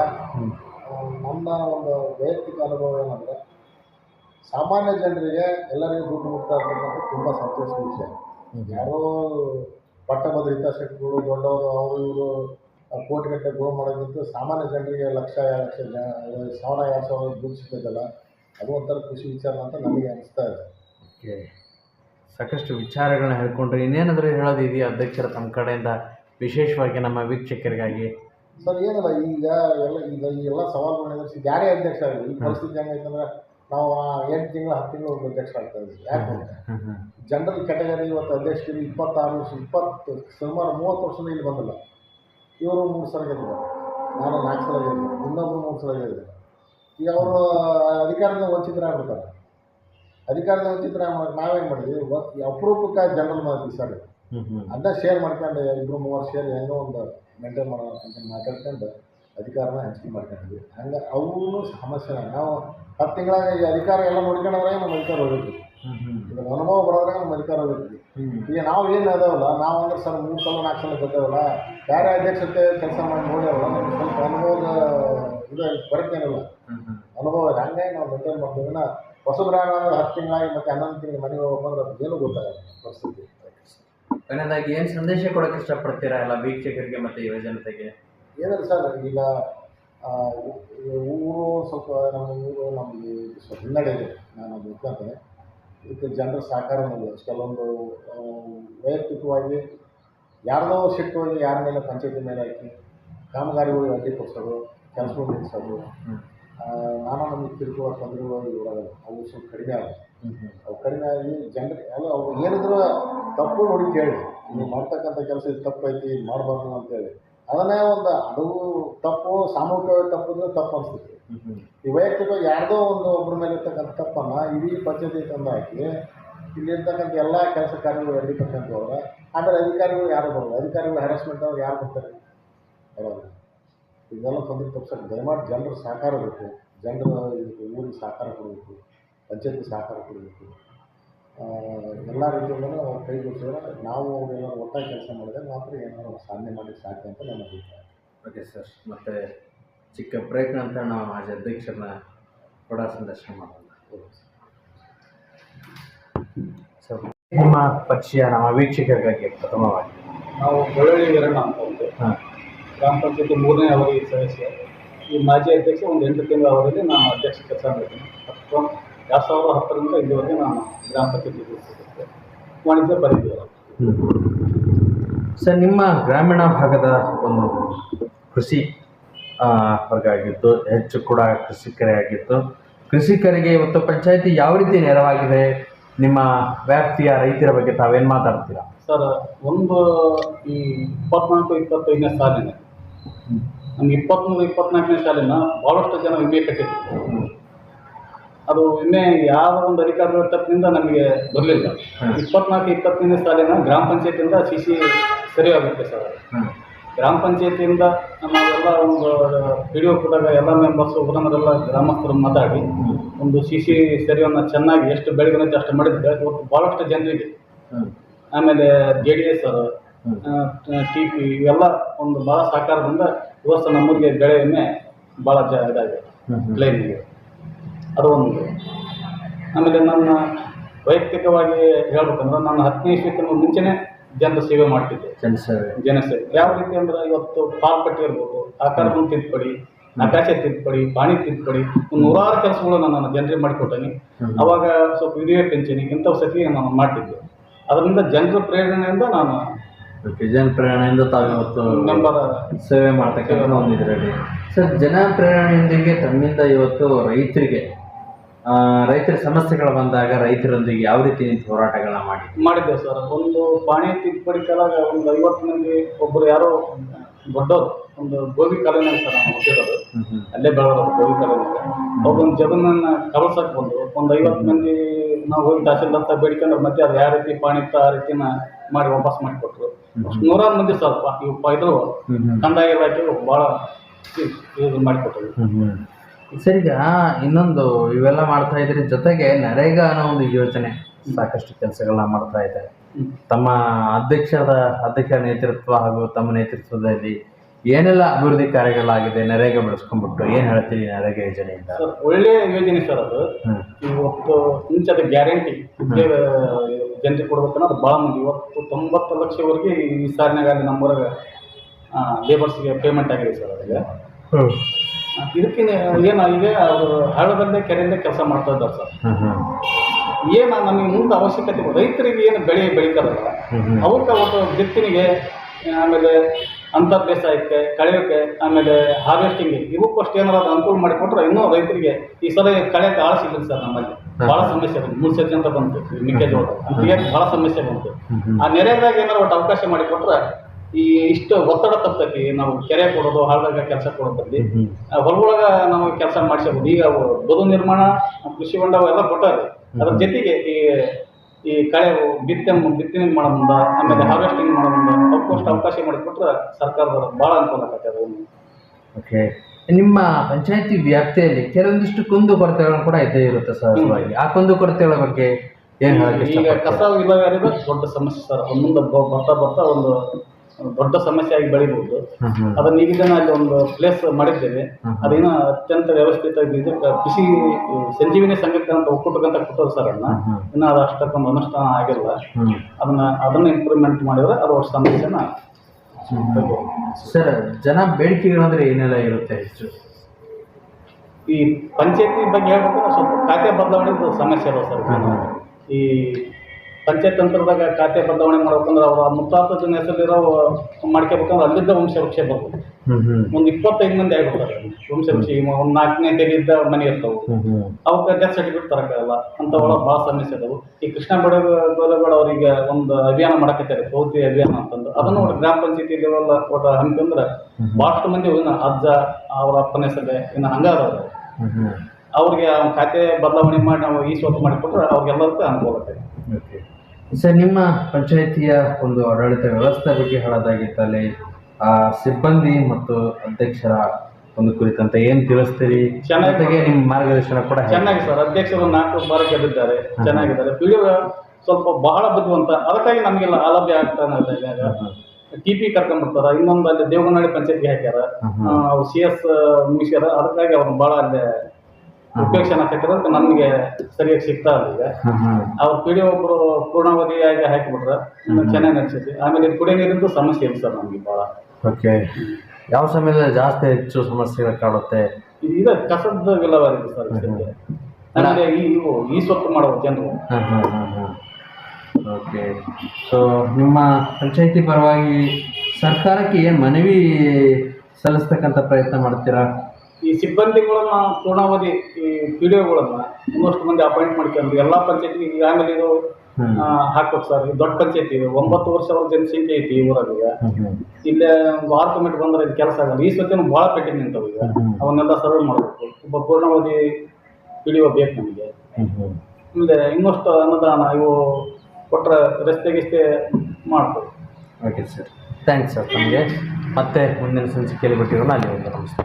ನನ್ನ ಒಂದು ವೈಯಕ್ತಿಕ ಅನುಭವ ಏನಂದರೆ ಸಾಮಾನ್ಯ ಜನರಿಗೆ ಎಲ್ಲರಿಗೂ ದುಡ್ಡು ಮುಟ್ತಾ ಇರ್ತಕ್ಕಂಥ ತುಂಬ ಸಂತೋಷದ ವಿಷಯ. ಯಾರೋ ಪಟ್ಟಭದ್ರ ಹಿತಾಸಕ್ತಿಗಳು ದೊಡ್ಡವರು ಅವರು ಇವರು ಕೋಟಿಗಟ್ಟಲೆ ಗೋಲ್ ಮಾಡೋದಕ್ಕಿಂತ ಸಾಮಾನ್ಯ ಜನರಿಗೆ ಲಕ್ಷ ಲಕ್ಷ ಜನ ಸಾವಿರ ಎರಡು ಸಾವಿರ ದುಡ್ಡು ಸಿಗ್ತದಲ್ಲ ಅದು ಒಂಥರ ಖುಷಿ ವಿಚಾರ ಅಂತ ನನಗೆ ಅನಿಸ್ತಾ ಇದೆ. ಓಕೆ. ಸಾಕಷ್ಟು ವಿಚಾರಗಳನ್ನ ಹೇಳ್ಕೊಂಡ್ರೆ. ಇನ್ನೇನಾದರೂ ಹೇಳೋದಿದೆಯಾ ಅಧ್ಯಕ್ಷರ ತಮ್ಮ ಕಡೆಯಿಂದ? ವಿಶೇಷವಾಗಿ ನಮ್ಮ ವೀಕ್ಷಕರಿಗಾಗಿ. ಸರ್ ಏನಲ್ಲ ಈಗ ಎಲ್ಲ ಈಗ ಈ ಎಲ್ಲ ಸವಾಲುಗಳನ್ನ ಎದುರಿಸಿ ಯಾರೇ ಅಧ್ಯಕ್ಷ ಆಗಲಿ ಈ ಪರಿಸ್ಥಿತಿ ಹೆಂಗೈತಂದ್ರೆ ನಾವು ಎಂಟು ತಿಂಗಳು ಹತ್ತು ತಿಂಗಳು ಒಂದು ಅಧ್ಯಕ್ಷ ಆಗ್ತಾ ಇದ್ದೀವಿ ಯಾಕೆ ಜನರಲ್ ಕ್ಯಾಟಗರಿ ಇವತ್ತು ಅಧ್ಯಕ್ಷರು ಇಪ್ಪತ್ತಾರು ವರ್ಷ ಇಪ್ಪತ್ತು ಸುಮಾರು ಮೂವತ್ತು ವರ್ಷದಿಂದ ಇಲ್ಲಿ ಬಂದಿಲ್ಲ. ಇವರು ಮೂರು ಸಲ ಗೆದ್ದಿದ್ದಾರೆ. ನಾನು ನಾಲ್ಕು ಸಲ ಗೆದ್ದಿದ್ದೆ ಇನ್ನೊಬ್ರು ಮೂರು ಸಲ ಗೆದ್ದಿದ್ದಾರೆ. ಈಗ ಅವರು ಅಧಿಕಾರದಿಂದ ವಂಚಿತರಾಗ್ಬಿಡ್ತಾರೆ ಅಧಿಕಾರದ ವಂಚಿತರ ನಾವೇನು ಮಾಡಿದ್ವಿ? ಇವತ್ತು ಅಪರೂಪಕ್ಕೆ ಜನರಲ್ ಮಾಡಿದ್ವಿ ಸರ್ ಅದನ್ನ ಶೇರ್ ಮಾಡ್ಕೊಂಡು ಇಬ್ಬರು ಮೂವರು ಶೇರ್ ಹೆಂಗೋ ಒಂದು ಮೇಂಟೈನ್ ಮಾಡೋಣ ಅಂತ ಮಾತಾಡ್ಕೊಂಡು ಅಧಿಕಾರನ ಹಂಚಿಕೆ ಮಾಡ್ಕೊಂಡಿದ್ವಿ. ಹಂಗೆ ಅವೂ ಸಮಸ್ಯೆ ನಾವು ಹತ್ತು ತಿಂಗಳಾಗ ಈ ಅಧಿಕಾರ ಎಲ್ಲ ನೋಡ್ಕೊಂಡ್ರೆ ನಮ್ಮ ಅಧಿಕಾರ ಹೋಗಿದ್ವಿ. ಇದ್ರ ಅನುಭವ ಬರೋದ್ರಾಗ ನಮ್ಮ ಅಧಿಕಾರ ಹೋಗಿದ್ವಿ. ಈಗ ನಾವು ಏನು ಅದಾವಲ್ಲ ನಾವು ಅಂದ್ರೆ ಸರ್ ಮೂರು ಸಲ ನಾಲ್ಕು ಸಲ ಗೊತ್ತಾವಲ್ಲ ಬೇರೆ ಅಧ್ಯಕ್ಷತೆ ಕೆಲಸ ಮಾಡಿ ನೋಡ್ಯಾವಲ್ಲ ನಮ್ಗೆ ಸ್ವಲ್ಪ ಅನುಭವದ ಇದು ಬರತ್ತೇನಿಲ್ಲ ಅನುಭವ ಇದೆ ಹಂಗಾಗಿ ನಾವು ಮೇಂಟೈನ್ ಮಾಡ್ತೀವಿ. ಹೊಸಬ್ರಾಗ ಹತ್ತು ತಿಂಗಳಾಗಿ ಮತ್ತೆ ಹನ್ನೊಂದು ತಿಂಗಳು ಮನೆಗೆ ಹೋಗ್ಬಂದ್ರೆ ಅದು ಏನು ಗೊತ್ತಾಗಲ್ಲ ಪರಿಸ್ಥಿತಿ. ಕೊನೆಯದಾಗಿ ಏನು ಸಂದೇಶ ಕೊಡೋಕೆ ಇಷ್ಟಪಡ್ತೀರಾ ಎಲ್ಲ ವೀಕ್ಷಕರಿಗೆ ಮತ್ತು ಯುವ ಜನತೆಗೆ ಏನಿಲ್ಲ ಸರ್, ಈಗ ಊರು ಸ್ವಲ್ಪ ನಮ್ಮ ಊರು ನಮಗೆ ಸ್ವಲ್ಪ ಹಿನ್ನಡೆ ಇದೆ. ನಾನು ಅದು ಇದಕ್ಕೆ ಜನರ ಸಹಕಾರ ಇಲ್ಲ ಕೆಲವೊಂದು ವೈಯಕ್ತಿಕವಾಗಿ ಯಾರದೋ ಸಿಟ್ಟು ಹೋಗಿ ಯಾರ ಮೇಲೆ ಪಂಚಾಯತಿ ಮೇಲೆ ಹಾಕಿ, ಕಾಮಗಾರಿಗಳು ಅಡ್ಡಿ ಕೊಡಿಸೋದು ಕೆಲಸಗಳು ನಿಲ್ಲಿಸೋದು ನಾನಾ ನಮಗೆ ತಿರುಗುವ ತೊಂದರೆಗಳು ಇವಾಗ ಅವು ಸ್ವಲ್ಪ ಕಡಿಮೆ ಆಗುತ್ತೆ. ಅವು ಕಡಿಮೆ ಆಗಿ ಜನರಿಗೆ, ಅಲ್ಲ, ಅವ್ರು ಏನಿದ್ರು ತಪ್ಪು ನೋಡಿ ಕೇಳಿ. ನೀವು ಮಾಡ್ತಕ್ಕಂಥ ಕೆಲಸ ಇದು ತಪ್ಪು ಐತಿ ಮಾಡಬಾರ್ದು ಅಂತೇಳಿ ಅದನ್ನೇ ಒಂದು ಅದು ತಪ್ಪು ಸಾಮೂಹಿಕವಾಗಿ ತಪ್ಪು ಅಂದರೆ ತಪ್ಪು ಅನಿಸ್ತೈತಿ. ಈ ವೈಯಕ್ತಿಕ ಯಾರ್ದೋ ಒಂದು ಒಬ್ಬರ ಮೇಲೆ ಇರ್ತಕ್ಕಂಥ ತಪ್ಪನ್ನು ಇಡೀ ಪಂಚಾಯತಿ ತಂದು ಹಾಕಿ ಇಲ್ಲಿರ್ತಕ್ಕಂಥ ಎಲ್ಲ ಕೆಲಸ ಕಾರ್ಯಗಳು ಆದರೆ ಹೋದ್ರೆ ಆಮೇಲೆ ಅಧಿಕಾರಿಗಳು ಯಾರು ಬರೋದು ಅಧಿಕಾರಿಗಳು ಹ್ಯಾರಸ್ಮೆಂಟ್ ಅವ್ರು ಯಾರು ಬರ್ತಾರೆ? ಬರೋಲ್ಲ. ಇದೆಲ್ಲ ತೊಂದರೆ ತಪ್ಪಿಸಕ್ಕೆ ದಯಮಾಡಿ ಜನರು ಸಹಕಾರ ಬೇಕು ಜನರು ಇದಕ್ಕೆ ಊರಿಗೆ ಸಹಕಾರ ಕೊಡಬೇಕು. ಪಂಚಾಯತಿ ಸಹಕಾರ ಕೊಡಬೇಕು. ಎಲ್ಲ ರೀತಿಯಲ್ಲೂ ಅವ್ರು ಕೈ ಜೋಡಿಸಿದ್ರೆ ನಾವು ಅವರೆಲ್ಲ ಒಟ್ಟಾಗಿ ಕೆಲಸ ಮಾಡಿದ್ರೆ ಮಾತ್ರ ಏನಾದ್ರು ಸಾಧನೆ ಮಾಡಿ ಸಾಧ್ಯ ಅಂತ ನನ್ನ ಅಭಿಪ್ರಾಯ. ಓಕೆ ಸರ್ ಮತ್ತು ಚಿಕ್ಕ ಪ್ರಯತ್ನ ಅಂತ ನಾವು ಮಾಜಿ ಅಧ್ಯಕ್ಷರನ್ನ ಕೂಡ ಸಂದರ್ಶನ ಮಾಡೋಣ. ಸರ್ ನಿಮ್ಮ ಪಕ್ಷಿಯ ನಮ್ಮ ವೀಕ್ಷಕರಿಗಾಗಿ ಪ್ರಥಮವಾಗಿ. ನಾವು ಬೆಳ್ಳಿ ವೀರಣ್ಣ ಅಂತ ಒಂದು. ಗ್ರಾಮ ಪಂಚಾಯತಿ ಮೂರನೇ ಅವಧಿ ಸದಸ್ಯ. ಈ ಮಾಜಿ ಅಧ್ಯಕ್ಷ ಒಂದು ಎಂಟು ತಿಂಗಳ ಅವಧಿಯಲ್ಲಿ ನಾನು ಅಧ್ಯಕ್ಷ ಕೆಲಸ ಮಾಡಿದ್ದೀನಿ. ಹತ್ತೊಂದು ಎರಡು ಸಾವಿರದ ಹತ್ತರಿಂದ ಇಲ್ಲಿವರೆಗೆ ನಾನು ಗ್ರಾಮ ಪಂಚಾಯತಿ ವಾಣಿಜ್ಯ ಪರಿಧಿಯವರು ಸರ್ ನಿಮ್ಮ ಗ್ರಾಮೀಣ ಭಾಗದ ಒಂದು ಕೃಷಿ ವರ್ಗ ಆಗಿತ್ತು ಹೆಚ್ಚು ಕೂಡ ಕೃಷಿಕರೇ ಆಗಿತ್ತು ಕೃಷಿಕರಿಗೆ ಇವತ್ತು ಪಂಚಾಯತಿ ಯಾವ ರೀತಿ ನೆರವಾಗಿದೆ? ನಿಮ್ಮ ವ್ಯಾಪ್ತಿಯ ರೈತರ ಬಗ್ಗೆ ತಾವೇನು ಮಾತಾಡ್ತೀರಾ? ಸರ್ ಒಂದು ಈ ಇಪ್ಪತ್ನಾಲ್ಕು ಇಪ್ಪತ್ತೈದನೇ ಸಾಲಿನ ನಮ್ಗೆ ಇಪ್ಪತ್ತ್ಮೂರು ಇಪ್ಪತ್ನಾಲ್ಕನೇ ಸಾಲಿನ ಭಾಳಷ್ಟು ಜನ ವಿಮೆ ಕಟ್ಟಿದ್ರು. ಅದು ಇನ್ನೇ ಯಾವ ಒಂದು ಅಧಿಕಾರದ ತಪ್ಪಿನಿಂದ ನಮಗೆ ಬರಲಿಲ್ಲ. ಇಪ್ಪತ್ನಾಲ್ಕು ಇಪ್ಪತ್ತನೇ ಸಾಲಿನ ಗ್ರಾಮ ಪಂಚಾಯತಿಯಿಂದ ಸಿ ಸಿ ಸರಿ. ಆಗುತ್ತೆ ಸರ್ ಗ್ರಾಮ ಪಂಚಾಯತಿಯಿಂದ ನಾವೆಲ್ಲ ಒಂದು ಪಿ ಡಿ ಒ ಕೊಟ್ಟಾಗ ಎಲ್ಲ ಮೆಂಬರ್ಸ್ ಉಪನಮರೆಲ್ಲ ಗ್ರಾಮಸ್ಥರು ಮಾತಾಡಿ ಒಂದು ಸಿ ಸಿ ಸರಿಯನ್ನು ಚೆನ್ನಾಗಿ ಎಷ್ಟು ಬೆಳಗ್ಗೆ ಅಷ್ಟು ಮಾಡಿದ್ರೆ ಇವತ್ತು ಭಾಳಷ್ಟು ಜನರಿಗೆ ಆಮೇಲೆ ಜೆ ಡಿ ಎಸ್ ಅವರು ಟಿ ಪಿ ಇವೆಲ್ಲ ಒಂದು ಭಾಳ ಸಹಕಾರದಿಂದ ಇವತ್ತು ನಮಗೆ ನಮ್ಮೂರಿಗೆ ಬೆಳೆ ವಿಮೆ ಭಾಳ ಜ ಇದಾಗಿದೆ. ಕ್ಲೈಮಿಗೆ ಅದು ಒಂದು. ಆಮೇಲೆ ನನ್ನ ವೈಯಕ್ತಿಕವಾಗಿ ಹೇಳ್ಬೇಕಂದ್ರೆ ನಾನು ಹತ್ತನೇ ಇಸ್ವಿಕ್ಕಿಂತ ಮುಂಚೆನೇ ಜನರ ಸೇವೆ ಮಾಡ್ತಿದ್ದೆ. ಜನಸೇವೆ ಜನಸೇವೆ ಯಾವ ರೀತಿ ಅಂದ್ರೆ ಇವತ್ತು ಪಾಲ್ ಪಟ್ಟಿ ಇರ್ಬೋದು ಆಕಾರ ತಿದ್ದುಪಡಿ ನಕಾಶೆ ತಿದ್ದುಪಡಿ ಪಾಣಿ ತಿದ್ದುಪಡಿ ನೂರಾರು ಕೆಲಸಗಳು ನಾನು ಜನರಿಗೆ ಮಾಡಿಕೊಟ್ಟೇನೆ. ಅವಾಗ ಸ್ವಲ್ಪ ವಿಧವೆ ಪಿಂಚಣಿ ಇಂಥವು ಸತಿ ನಾನು ಮಾಡ್ತಿದ್ದೆ. ಅದರಿಂದ ಜನರ ಪ್ರೇರಣೆಯಿಂದ ನಾನು ಓಕೆ ಜನ ಪ್ರೇರಣೆಯಿಂದ ತಾವು ಇವತ್ತು ಮೆಂಬರ್ ಸೇವೆ ಮಾಡ್ತಕ್ಕಂಥ ಒಂದು ಇದರಲ್ಲಿ. ಸರ್ ಜನ ಪ್ರೇರಣೆಯೊಂದಿಗೆ ತಮ್ಮಿಂದ ಇವತ್ತು ರೈತರಿಗೆ ರೈತರ ಸಮಸ್ಯೆಗಳು ಬಂದಾಗ ರೈತರೊಂದಿಗೆ ಯಾವ ರೀತಿ ನಿಂತು ಹೋರಾಟಗಳನ್ನ ಮಾಡಿ ಮಾಡಿದ್ದೇವೆ ಸರ್. ಒಂದು ಪಾಣಿ ತಿದ್ದುಪಡಿ ಕಾಲಾಗ ಒಂದು ಐವತ್ತು ಮಂದಿ ಒಬ್ಬರು ಯಾರೋ ದೊಡ್ಡವರು ಒಂದು ಗೋಬಿ ಕಾಲೋನಿ ಸರ್ ನಾವು ಹುಟ್ಟಿರೋದು. ಅಲ್ಲೇ ಬೆಳೆದವರು ಗೋಬಿ ಕಾಲೋನಿಗೆ ಒಬ್ಬೊಂದು ಜಗನ್ನ ಕಳ್ಸಕ್ ಬಂದು ಒಂದು ಐವತ್ತು ಮಂದಿ ನಾವು ಹೋಗಿ ತಹಸೀಲ್ದಾರ್ ಅಂತ ಬೇಡ್ಕೊಂಡ್ರೆ ಮತ್ತೆ ಅದು ಯಾವ ರೀತಿ ಪಾಣಿ ಇತ್ತು ಆ ರೀತಿನ ಮಾಡಿ ವಾಪಸ್ ಮಾಡಿಕೊಟ್ರು. ನೂರಾರು ಮಂದಿ ಸ್ವಲ್ಪ ಇವು ಇದ್ರು ಕಂದಾಯ ಇಲಾಖೆ ಭಾಳ ಇದು ಮಾಡಿಕೊಟ್ರು ಸರ್ ಈಗ ಇನ್ನೊಂದು ಇವೆಲ್ಲ ಮಾಡ್ತಾ ಇದ್ರ. ಜೊತೆಗೆ ನರೇಗಾ ಅನ್ನೋ ಒಂದು ಯೋಜನೆ ಸಾಕಷ್ಟು ಕೆಲಸಗಳನ್ನ ಮಾಡ್ತಾ ಇದ್ದಾರೆ ತಮ್ಮ ಅಧ್ಯಕ್ಷರ ಅಧ್ಯಕ್ಷ ನೇತೃತ್ವ ಹಾಗೂ ತಮ್ಮ ನೇತೃತ್ವದಲ್ಲಿ ಏನೆಲ್ಲ ಅಭಿವೃದ್ಧಿ ಕಾರ್ಯಗಳಾಗಿದೆ ನರೇಗಾ ಬೆಳೆಸ್ಕೊಂಡ್ಬಿಟ್ಟು? ಏನ್ ಹೇಳ್ತೀನಿ ನರೇಗಾ ಯೋಜನೆಯಿಂದ? ಸರ್ ಒಳ್ಳೆಯ ಯೋಜನೆ ಸರ್ ಅದು. ಇವತ್ತು ಮುಂಚೆ ಅದು ಗ್ಯಾರಂಟಿ ಜನರಿಗೆ ಕೊಡ್ಬೇಕನ್ನೋದು ಬಹಳ ಭಾಳ ಮಂದಿ. ಇವತ್ತು ತೊಂಬತ್ತು ಲಕ್ಷವರೆಗೆ ಈ ಸಾರಿನಾಗ ನಮ್ಮೂರಾಗ ಲೇಬರ್ಸ್ಗೆ ಪೇಮೆಂಟ್ ಆಗಿದೆ ಸರ್ ಅದಕ್ಕೆ. ಆ, ಇದಕ್ಕಿಂತ ಏನಾಗಿದೆ ಅವರು ಹಳ್ಳದಲ್ಲೇ ಕೆರೆಯಿಂದ ಕೆಲಸ ಮಾಡ್ತಾ ಇದ್ದಾರೆ ಸರ್. ಏನ ನಮಗೆ ಮುಂದೆ ಅವಶ್ಯಕತೆ? ರೈತರಿಗೆ ಏನು ಬೆಳೆ ಬೆಳೀತಾರಲ್ಲ ಅವಕ್ಕೆ ಒಂದು ಬಿತ್ತನೆಗೆ ಆಮೇಲೆ ಅಂತರ್ ಬೇಸಾಯಕ್ಕೆ ಕಳೆಯೋಕೆ ಆಮೇಲೆ ಹಾರ್ವೆಸ್ಟಿಂಗ್ ಇವಕ್ಕಷ್ಟು ಏನಾರ ಅದು ಅನುಕೂಲ ಮಾಡಿಕೊಟ್ರೆ ಇನ್ನೂ ರೈತರಿಗೆ ಈ ಸಲ ಕಳೆ ಆಳ ಸಿಗಲಿ ಸರ್ ನಮ್ಮಲ್ಲಿ. ಭಾಳ ಸಮಸ್ಯೆ ಬಂತು ಮೂರು ಸತಿ ಅಂತ ಬಂತು ಮೆಕ್ಕೆಜೋಳ. ಅಂತ ಭಾಳ ಸಮಸ್ಯೆ ಬಂತು. ಆ ನೆರೆದಾಗ ಏನಾರು ಒಟ್ಟು ಅವಕಾಶ ಮಾಡಿಕೊಟ್ರೆ ಈ ಇಷ್ಟು ಒತ್ತಡ ತಪ್ಪತಿ ನಾವು ಕೆರೆ ಕೊಡೋದು ಹಾಳಾಗ ಕೆಲಸ ಕೊಡೋದ್ರಲ್ಲಿ ಹೊರಗೊಳಗ ನಾವು ಕೆಲಸ ಮಾಡಿಸಬಹುದು ಈಗ ಬದು ನಿರ್ಮಾಣ ಕೃಷಿ ಹೊಂಡ ಎಲ್ಲ ಕೊಟ್ಟಾರೆ ಅದ್ರ ಜೊತೆಗೆ ಈ ಈ ಕಳೆ ಬಿತ್ತನೆ ಬಿತ್ತನೆ ಮಾಡೋ ಮುಂದ ಆಮೇಲೆ ಹಾರ್ವೆಸ್ಟಿಂಗ್ ಮಾಡೋ ಮುಂದ ಅವಕ್ಕಷ್ಟು ಅವಕಾಶ ಮಾಡಿಕೊಟ್ರೆ ಸರ್ಕಾರದ ಭಾಳ ಅನುಕೂಲ ಆಗತ್ತೆ ಅದು. ಓಕೆ ನಿಮ್ಮ ಪಂಚಾಯತಿ ವ್ಯಾಪ್ತಿಯಲ್ಲಿ ಕೆಲವೊಂದಿಷ್ಟು ಕುಂದು ಕೊರತೆಗಳು ಕೂಡ ಇದ್ದೇ ಇರುತ್ತೆ ಸಹಜವಾಗಿ ಆ ಕುಂದು ಕೊರತೆಗಳ ಬಗ್ಗೆ ಏನು ಈಗ ಕಸ ಇಲ್ಲ ದೊಡ್ಡ ಸಮಸ್ಯೆ ಸರ್. ಒಂದೊಂದು ಬರ್ತಾ ಬರ್ತಾ ಒಂದು ದೊಡ್ಡ ಸಮಸ್ಯೆ ಆಗಿ ಬೆಳಿಬಹುದು. ಅದನ್ನ ಈಗ ಅಲ್ಲಿ ಒಂದು ಪ್ಲೇಸ್ ಮಾಡಿದ್ದೇವೆ. ಅದೇನ ಅತ್ಯಂತ ವ್ಯವಸ್ಥಿತ ಕೃಷಿ ಸಂಜೀವಿನಿ ಸಂಘಕ್ಕೆ ಅಂತ ಒಕ್ಕೂಟಕ್ಕಂತ ಕೊಟ್ಟರು ಸರ್ ಅಣ್ಣ ಇನ್ನ ಅದು ಅಷ್ಟಕ್ಕೊಂದು ಅನುಷ್ಠಾನ ಆಗಿಲ್ಲ. ಅದನ್ನ ಅದನ್ನ ಇಂಪ್ರೂವ್ಮೆಂಟ್ ಮಾಡಿದ್ರೆ ಅದು ಸಮಸ್ಯೆನ ಸರ್ ಜನ ಬೇಡಿಕೆಗಳಂದ್ರೆ ಏನೆಲ್ಲ ಇರುತ್ತೆ ಹೆಚ್ಚು? ಈ ಪಂಚಾಯತಿ ಬಗ್ಗೆ ಹೇಳ್ಬೇಕಂದ್ರೆ ಸ್ವಲ್ಪ ಖಾತೆ ಬದಲಾವಣೆ ಸಮಸ್ಯೆ ಅದಾವ ಸರ್. ಈ ಪಂಚಾಯತ್ ತಂತ್ರದಾಗ ಖಾತೆ ಬದಲಾವಣೆ ಮಾಡ್ಬೇಕಂದ್ರೆ ಅವ್ರ ಮುತ್ತಾತ ಜನ ಹೆಸರಿರೋ ಮಾಡ್ಕೋಬೇಕಂದ್ರೆ ಅಲ್ಲಿದ್ದ ವಂಶ ವೃಕ್ಷ ಬರ್ಬೋದು ಒಂದ್ ಇಪ್ಪತ್ತೈದು ಮಂದಿ ಆಗ್ಬಿಡ್ತಾರೆ ವಂಶ ವೃಕ್ಷ ಈಗ ಒಂದು ನಾಲ್ಕನೇ ಇದ್ದ ಮನೆ ಇರ್ತಾವೆ. ಅವಕ್ಕ ಡೆತ್ ಸರ್ಟಿಫಿಕೇಟ್ ತರಕ್ಕಾಗಲ್ಲ ಅಂಥವೆಲ್ಲ ಭಾಳ ಸಮಸ್ಯೆ ಅದಾವು ಈ ಕೃಷ್ಣ ಬಡ ಗೋಲಗಳು ಅವರಿಗೆ ಒಂದು ಅಭಿಯಾನ ಮಾಡಕತ್ತಾರೆ ಪೌತಿ ಅಭಿಯಾನ ಅಂತಂದು. ಅದನ್ನ ಒಟ್ಟು ಗ್ರಾಮ ಪಂಚಾಯತಿ ಲೆವೆಲ್ ಒಟ್ಟು ಹಮ್ಮಿಕೊಂಡ್ರೆ ಭಾಳಷ್ಟು ಮಂದಿ ಇನ್ನು ಅಜ್ಜ ಅವರ ಅಪ್ಪನ ಹೆಸರೇ ಇನ್ನು ಹಂಗಾದವ್ರು. ಅವ್ರಿಗೆ ಆ ಖಾತೆ ಬದಲಾವಣೆ ಮಾಡಿ ನಾವು ಈ ಸ್ವತ್ತು ಮಾಡಿಕೊಟ್ರೆ ಅವ್ರಿಗೆಲ್ಲರಿಗೂ ಅನುಕೂಲ ಆಗ್ತದೆ ಸರ್ ನಿಮ್ಮ ಪಂಚಾಯಿತಿಯ ಒಂದು ಆಡಳಿತ ವ್ಯವಸ್ಥೆ ಬಗ್ಗೆ ಹೇಳೋದಾಗಿತ್ತಲ್ಲಿ ಆ ಸಿಬ್ಬಂದಿ ಮತ್ತು ಅಧ್ಯಕ್ಷರ ಒಂದು ಕುರಿತಂತೆ ಏನು ತಿಳಿಸ್ತೀರಿ? ಚೆನ್ನಾಗಿ ಜೊತೆಗೆ ನಿಮ್ಮ ಮಾರ್ಗದರ್ಶನ ಕೂಡ ಹೇಳಿ. ಚೆನ್ನಾಗಿ ಸರ್. ಅಧ್ಯಕ್ಷರು ನಾಲ್ಕು ಬಾರಿ ಗೆದ್ದಿದ್ದಾರೆ. ಚೆನ್ನಾಗಿದ್ದಾರೆ. ಪಿ ಸ್ವಲ್ಪ ಬಹಳ ಬುದ್ಧಿವಂತ. ಅದಕ್ಕಾಗಿ ನಮಗೆಲ್ಲ ಅಲಭ್ಯ ಆಗ್ತಾನೆ ಇದೆ ಇವಾಗ. ಹ್ಮ್ ಟಿ ಪಿ ಕರ್ಕೊಂಡ್ಬಿಡ್ತಾರ ಇನ್ನೊಂದು ಅಲ್ಲಿ ದೇವನಹಳ್ಳಿ ಪಂಚಾಯತ್ಗೆ ಹಾಕ್ಯಾರ. ಹ್ಮ್. ಅವ್ರು ಸಿ ಎಸ್ ಮುಗಿಸ್ಯಾರ. ಅದಕ್ಕಾಗಿ ಅವ್ರು ಬಹಳ ಅಲ್ಲಿ ಉಪೇಕ್ಷಣ ಅಂತ ನಮಗೆ ಸರಿಯಾಗಿ ಸಿಗ್ತಾ ಇಲ್ಲ ಈಗ. ಅವ್ರ ಪಿ ಡಿ ಒಬ್ಬರು ಪೂರ್ಣಾವಧಿಯಾಗಿ ಹಾಕಿಬಿಟ್ರೆ ಚೆನ್ನಾಗಿ ಅನ್ಸುತ್ತೆ. ಆಮೇಲೆ ಕುಡಿಯೋ ನೀರಿಂದು ಸಮಸ್ಯೆ ಇದೆ ಸರ್ ನಮಗೆ ಭಾಳ. ಓಕೆ. ಯಾವ ಸಮಯದಲ್ಲಿ ಜಾಸ್ತಿ ಹೆಚ್ಚು ಸಮಸ್ಯೆಗಳು ಕಾಡುತ್ತೆ ಈಗ ಕಸದ ವಿಲೇವಾರಿ ಸರ್ ನನಗೆ ಈ ಸ್ವಲ್ಪ ಈ ಸೊತ್ತು ಮಾಡೋ ಜನರು. ಓಕೆ. ಸೊ ನಿಮ್ಮ ಪಂಚಾಯತಿ ಪರವಾಗಿ ಸರ್ಕಾರಕ್ಕೆ ಏನು ಮನವಿ ಸಲ್ಲಿಸ್ತಕ್ಕಂಥ ಪ್ರಯತ್ನ ಮಾಡ್ತೀರಾ? ಈ ಸಿಬ್ಬಂದಿಗಳನ್ನ ಪೂರ್ಣಾವಧಿ ಈ ಪಿ ಡಿ ಒಗಳನ್ನು ಇನ್ನಷ್ಟು ಮಂದಿ ಅಪಾಯಿಂಟ್ ಮಾಡ್ಕೊಂಡು ಎಲ್ಲ ಪಂಚಾಯತಿ ಈಗಾಗಲೇ ಇದು ಹಾಕ್ಬೇಕು ಸರ್. ದೊಡ್ಡ ಪಂಚಾಯತಿ ಇದೆ. ಒಂಬತ್ತು ವರ್ಷ ಅವ್ರ ಜನಸಂಖ್ಯೆ ಐತಿ ಈ ಊರಾಗ ಈಗ. ಇಲ್ಲೇ ವಾರ ಕಮಿಟಿ ಬಂದ್ರೆ ಇದು ಕೆಲಸ ಆಗಲ್ಲ. ಈ ಸತಿನೂ ಭಾಳ ಪೆಟ್ಟಿ ನಿಂತವು ಈಗ. ಅವನ್ನೆಲ್ಲ ಸರ್ವ್ ಮಾಡಬೇಕು. ಒಬ್ಬ ಪೂರ್ಣಾವಧಿ ಪಿ ಡಿ ಒ ಬೇಕು ನಮಗೆ ಇಲ್ಲ ಇನ್ನಷ್ಟು ಅನುದಾನ ಇವು ಕೊಟ್ಟರೆ ರಸ್ತೆ ಗಿಸ್ತೆ ಮಾಡ್ಬೋದು. Okay sir. ಥ್ಯಾಂಕ್ಸ್ ಸರ್ ನಮಗೆ ಮತ್ತೆ ಮುಂದಿನ ಸಂಚಿಕೆಯಲ್ಲಿ ಬಿಟ್ಟಿರೋಣ ಅಲ್ಲಿ ಒಂದು ನಮಸ್ತೆ